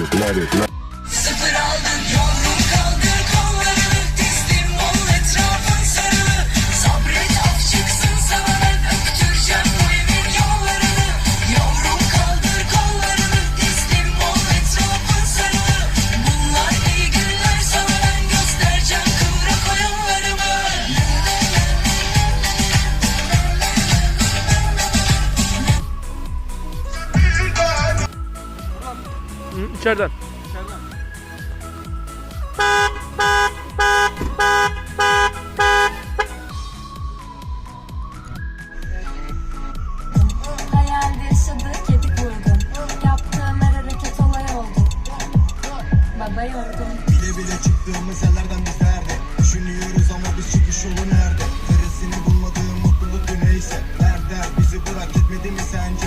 let it, let it. Hı. İçeriden. Hayalde yaşadığı kedi vurdum. Yaptığım hareket olay oldu. Baba yordum. Bile bile çıktığımız yerlerden nerede? Düşünüyoruz ama biz çıkış nerede? Veresini bulmadığım mutluluk güneyse. Der der bizi bırak etmedi mi sence?